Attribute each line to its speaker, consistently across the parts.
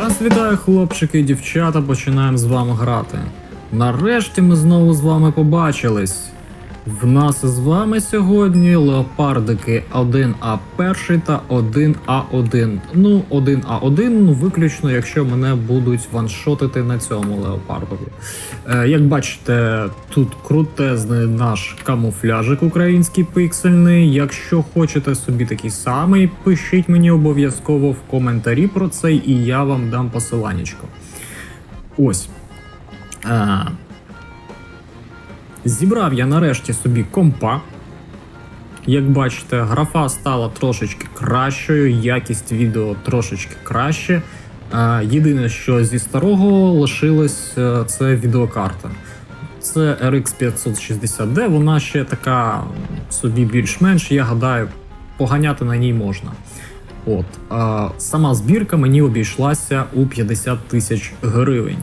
Speaker 1: Вас вітаю, хлопчики і дівчата, починаємо з вами грати. Нарешті ми знову з вами побачились. В нас з вами сьогодні леопардики 1А1 та 1А1. Ну, 1А1, ну виключно, якщо мене будуть ваншотити на цьому леопардові. Е, як бачите, тут крутезний наш камуфляжик український пиксельний. Якщо хочете собі такий самий, пишіть мені обов'язково в коментарі про це, і я вам дам посиланнячко. Ось. Е, Зібрав я нарешті собі компа. Як бачите, графа стала трошечки кращою, якість відео трошечки краще. Е, Єдине, що зі старого лишилось, е, це відеокарта. Це RX 560D, вона ще така собі більш-менш, я гадаю, поганяти на ній можна. От, а сама збірка мені обійшлася у 50 тисяч гривень.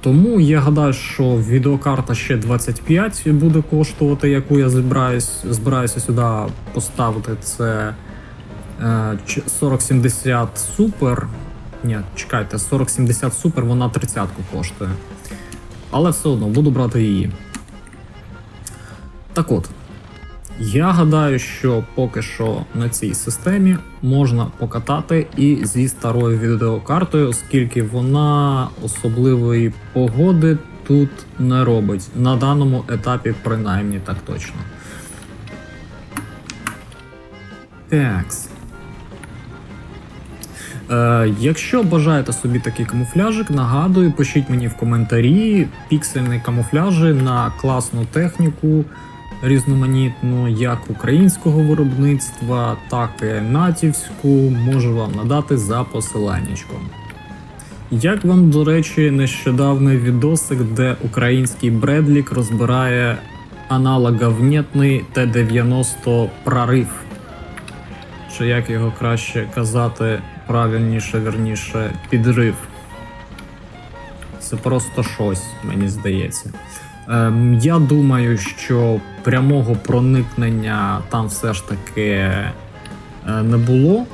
Speaker 1: Е, тому я гадаю, що відеокарта ще 25 буде коштувати, яку я збираюсь, збираюся сюди поставити. Це е, 4070 Super. Ні, чекайте, 4070 Super, вона 30 коштує. Але все одно буду брати її. Так от. Я гадаю, що поки що на цій системі можна покатати і зі старою відеокартою, оскільки вона особливої погоди тут не робить. На даному етапі, принаймні, так точно. Такс. Е, якщо бажаєте собі такий камуфляжик, нагадую, пишіть мені в коментарі піксельні камуфляжі на класну техніку різноманітну, як українського виробництва, так і натівську, можу вам надати за посиланнячком. Як вам, до речі, нещодавний відосик, де український Бредлік розбирає аналоговнітний Т-90 прорив? Чи як його краще казати правильніше, вірніше, підрив? Це просто щось, мені здається. Ем, я думаю, що прямого проникнення там все ж таки е, не було.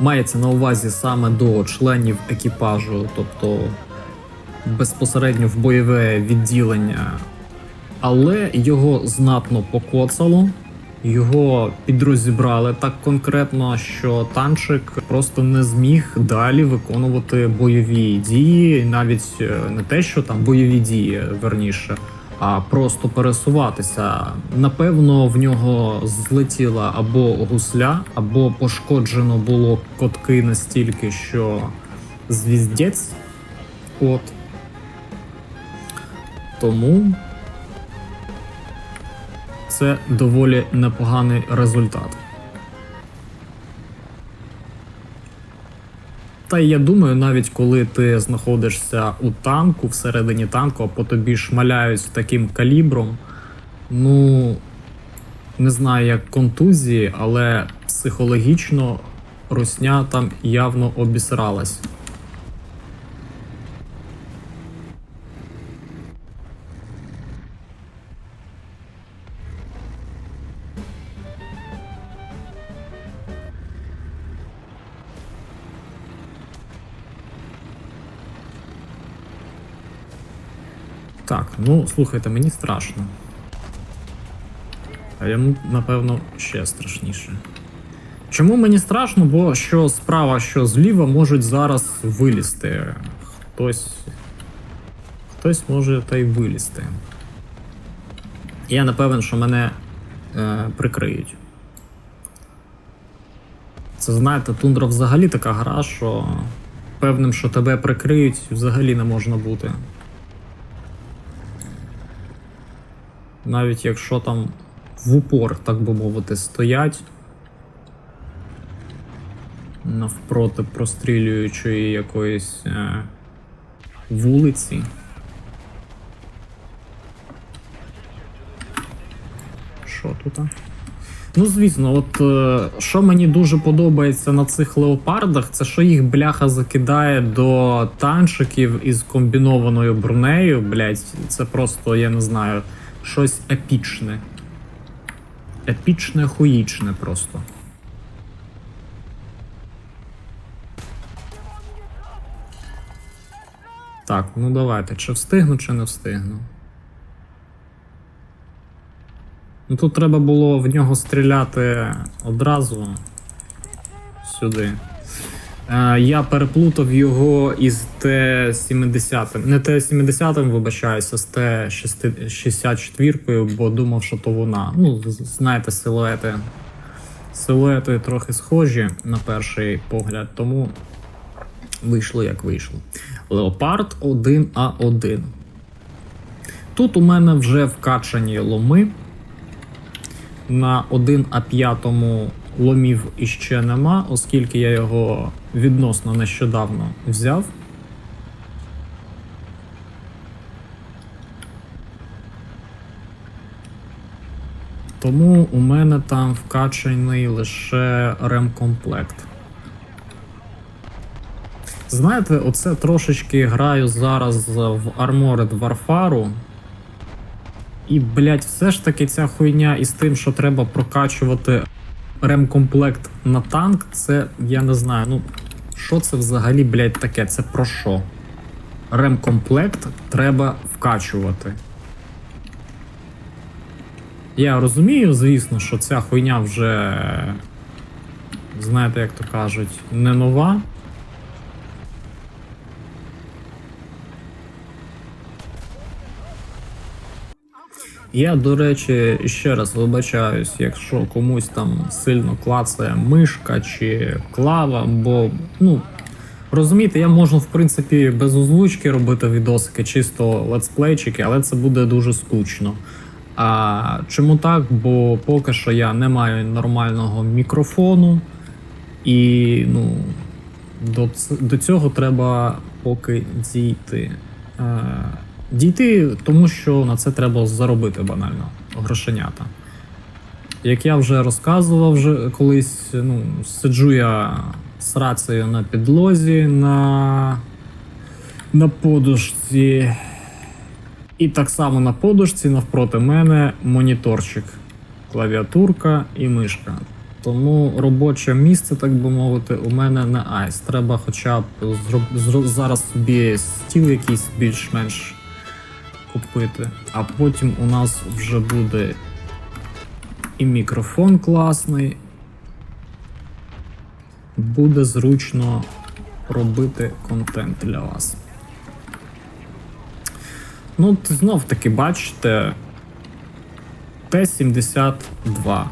Speaker 1: Мається на увазі саме до членів екіпажу, тобто безпосередньо в бойове відділення, але його знатно покоцало. Його підрозібрали так конкретно, що танчик просто не зміг далі виконувати бойові дії, навіть е, не те, що там бойові дії верніше, а просто пересуватися. Напевно, в нього злетіла або гусля, або пошкоджено було котки настільки, що звіздець. От. Тому це доволі непоганий результат. Та я думаю, навіть коли ти знаходишся у танку, всередині танку, а по тобі шмаляють таким калібром, ну не знаю як контузії, але психологічно русня там явно обісралась. Так, ну слухайте, мені страшно. А йому, напевно, ще страшніше. Чому мені страшно? Бо що справа, що зліва можуть зараз вилізти. Хтось. Хтось може та й вилізти. Я не певен, що мене е, прикриють. Це знаєте, тундра взагалі така гра, що певним, що тебе прикриють, взагалі не можна бути. Навіть якщо там в упор, так би мовити, стоять навпроти прострілюючої якоїсь е, вулиці. Що тут? Ну, звісно, от е, що мені дуже подобається на цих леопардах, це що їх бляха закидає до танчиків із комбінованою бронею, блять, це просто, я не знаю, щось епічне. Епічне, хуїчне просто. Так, ну давайте. Чи встигну, чи не встигну. Ну Тут треба було в нього стріляти одразу сюди. Е, я переплутав його із Т-70. Не Т-70, вибачаюся, з Т-64, бо думав, що то вона. Ну, знаєте, силуети. Силуети трохи схожі на перший погляд, тому вийшло як вийшло. Леопард 1А1. Тут у мене вже вкачані ломи. На 1А5 ломів іще нема, оскільки я його відносно нещодавно взяв. Тому у мене там вкачаний лише ремкомплект. Знаєте, оце трошечки граю зараз в Armored Warfare. І, блять, все ж таки ця хуйня із тим, що треба прокачувати ремкомплект на танк, це я не знаю. Ну, що це взагалі, блять, таке? Це про що? Ремкомплект треба вкачувати. Я розумію, звісно, що ця хуйня вже, знаєте, як то кажуть, не нова. Я, до речі, ще раз вибачаюсь, якщо комусь там сильно клацає мишка чи клава, бо, ну, розумієте, я можу, в принципі, без озвучки робити відосики, чисто летсплейчики, але це буде дуже скучно. А чому так? Бо поки що я не маю нормального мікрофону, і ну, до, до цього треба поки дійти. Дійти, тому що на це треба заробити банально грошенята. Як я вже розказував вже колись, ну, сиджу я з рацією на підлозі на, на подушці. І так само на подушці навпроти мене моніторчик, клавіатурка і мишка. Тому робоче місце, так би мовити, у мене не айс. Треба хоча б зроб... зараз собі стіл якийсь більш-менш купити. А потім у нас вже буде і мікрофон класний. Буде зручно робити контент для вас. Ну, знов таки, бачите, Т-72.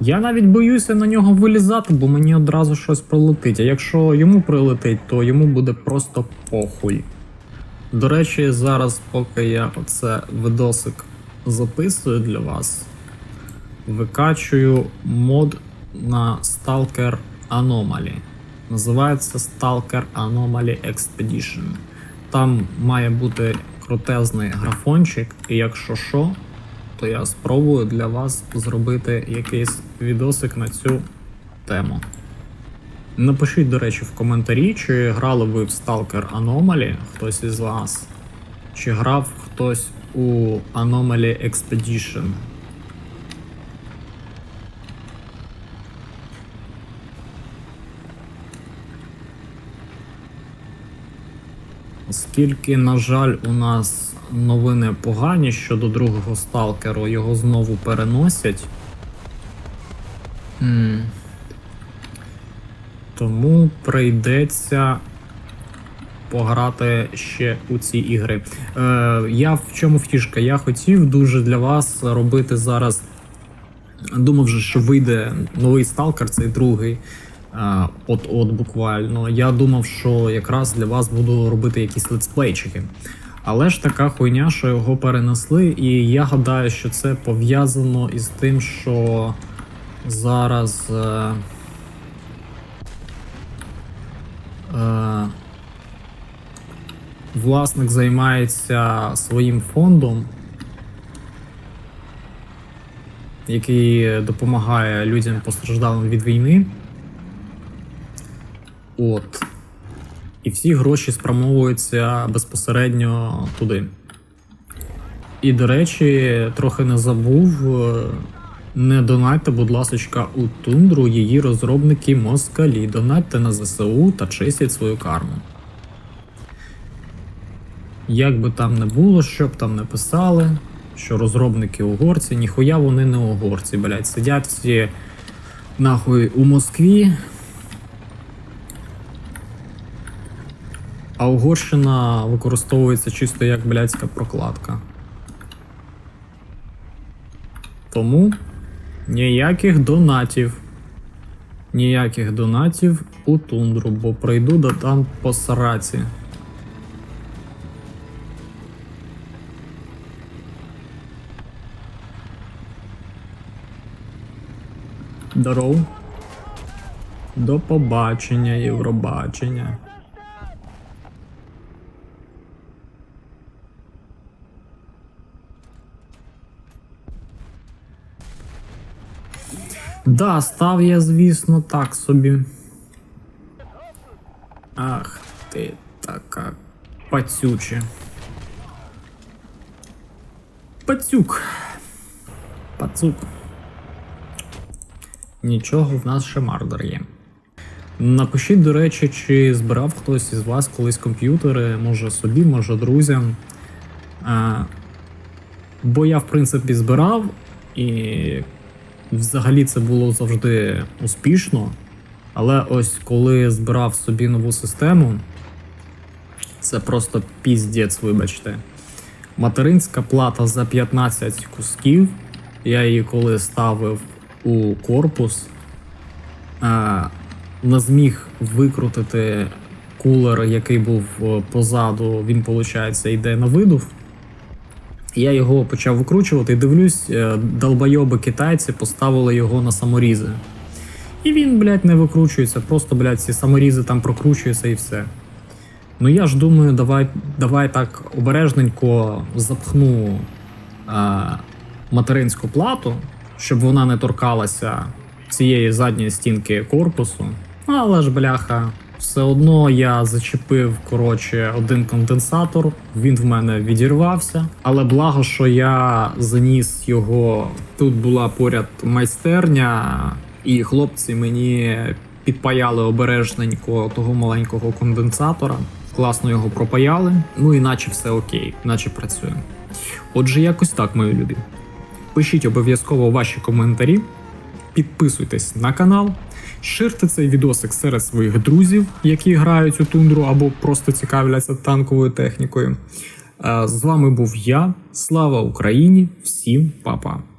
Speaker 1: Я навіть боюся на нього вилізати, бо мені одразу щось прилетить. А якщо йому прилетить, то йому буде просто похуй. До речі, зараз, поки я оце видосик записую для вас, викачую мод на Stalker Anomaly. Називається Stalker Anomaly Expedition. Там має бути крутезний графончик, і якщо що, то я спробую для вас зробити якийсь відосик на цю тему. Напишіть, до речі, в коментарі, чи грали ви в Stalker Anomaly, хтось із вас, чи грав хтось у Anomaly Expedition. Оскільки, на жаль, у нас новини погані щодо другого сталкеру, його знову переносять. М. Тому прийдеться пограти ще у ці ігри. Е, я в чому втішка? Я хотів дуже для вас робити зараз. Думав, же, що вийде новий сталкер, цей другий. е, От-от буквально. Я думав, що якраз для вас буду робити якісь летсплейчики. Але ж така хуйня, що його перенесли, і я гадаю, що це пов'язано із тим, що зараз. Е, е, власник займається своїм фондом, який допомагає людям постраждалим від війни. От. І всі гроші спрямовуються безпосередньо туди. І, до речі, трохи не забув. Не донайте, будь ласочка, у тундру її розробники москалі. Донайте на ЗСУ та чистять свою карму. Як би там не було, що б там не писали, що розробники угорці, ніхуя вони не угорці, блядь. Сидять всі нахуй у Москві. А Угорщина використовується чисто як блядська прокладка. Тому ніяких донатів. Ніяких донатів у тундру, бо прийду да там по сраці. Здоров. До побачення, Євробачення. Да, став я, звісно, так собі. Ах ти така пацюче. Пацюк. Пацук. Нічого, в нас ще мардер є. Напишіть, до речі, чи збирав хтось із вас колись комп'ютери, може собі, може друзям. А, бо я, в принципі, збирав, і взагалі це було завжди успішно. Але ось коли збирав собі нову систему, це просто піздець, вибачте. Материнська плата за 15 кусків. Я її коли ставив у корпус, не зміг викрутити кулер, який був е, позаду, він, виходить, йде на видув. Я його почав викручувати і дивлюсь, е, долбойоби китайці поставили його на саморізи. І він, блядь, не викручується, просто, блядь, ці саморізи там прокручуються і все. Ну я ж думаю, давай, давай так обережненько запхну е, материнську плату, щоб вона не торкалася цієї задньої стінки корпусу. Але ж, бляха, все одно я зачепив коротше один конденсатор, він в мене відірвався. Але благо, що я заніс його. Тут була поряд майстерня, і хлопці мені підпаяли обережненько того маленького конденсатора. Класно його пропаяли. Ну і наче все окей, наче працює. Отже, якось так, мої любі. Пишіть обов'язково ваші коментарі, підписуйтесь на канал, ширте цей відосик серед своїх друзів, які грають у тундру або просто цікавляться танковою технікою. Е, З вами був я. Слава Україні! Всім па-па!